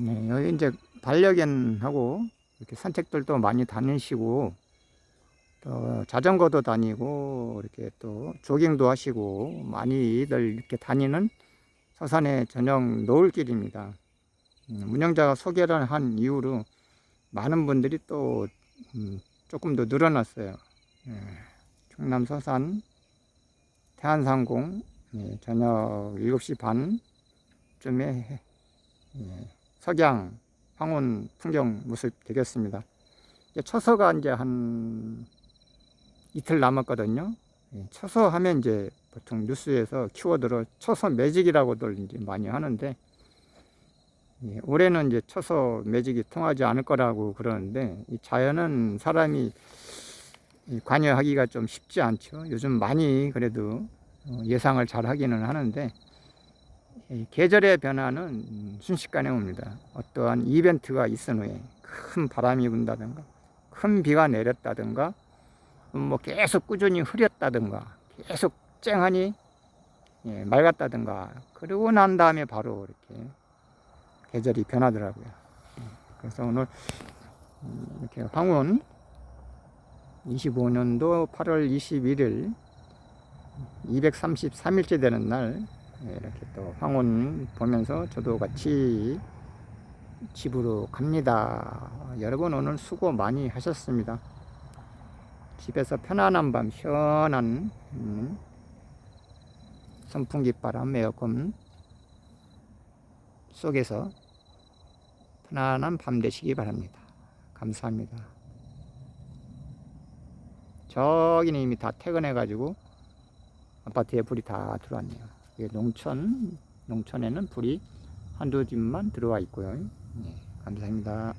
네, 여기 이제 반려견하고 이렇게 산책들도 많이 다니시고 또 자전거도 다니고 이렇게 또 조깅도 하시고 많이들 이렇게 다니는 서산의 전용 노을길입니다. 음, 운영자가 소개를 한 이후로 많은 분들이 또 음, 조금 더 늘어났어요. 예, 충남 서산 태안상공 예, 저녁 7시 반쯤에 예, 석양 황혼 풍경 모습 되겠습니다. 처서가 이제 한 이틀 남았거든요. 예, 처서 하면 이제 보통 뉴스에서 키워드로 처서 매직이라고들 이제 많이 하는데 예, 올해는 이제 처서 매직이 통하지 않을 거라고 그러는데 이 자연은 사람이 이 관여하기가 좀 쉽지 않죠. 요즘 많이 그래도 어, 예상을 잘 하기는 하는데 이 계절의 변화는 음, 순식간에 옵니다. 어떠한 이벤트가 있은 후에 큰 바람이 분다든가 큰 비가 내렸다든가 음, 뭐 계속 꾸준히 흐렸다든가 계속 쨍하니 예, 맑았다든가 그러고 난 다음에 바로 이렇게 계절이 변하더라고요. 예, 그래서 오늘 음, 이렇게 황혼 25년도 8월 21일 233일째 되는 날 예, 이렇게 또 황혼 보면서 저도 같이 집으로 갑니다. 여러분 오늘 수고 많이 하셨습니다. 집에서 편안한 밤 시원한 음, 선풍기 바람 에어컨 속에서 편안한 밤 되시기 바랍니다. 감사합니다. 저기는 이미 다 퇴근해 가지고 아파트에 불이 다 들어왔네요. 이게 농촌 농촌에는 불이 한두 집만 들어와 있고요. 네, 감사합니다.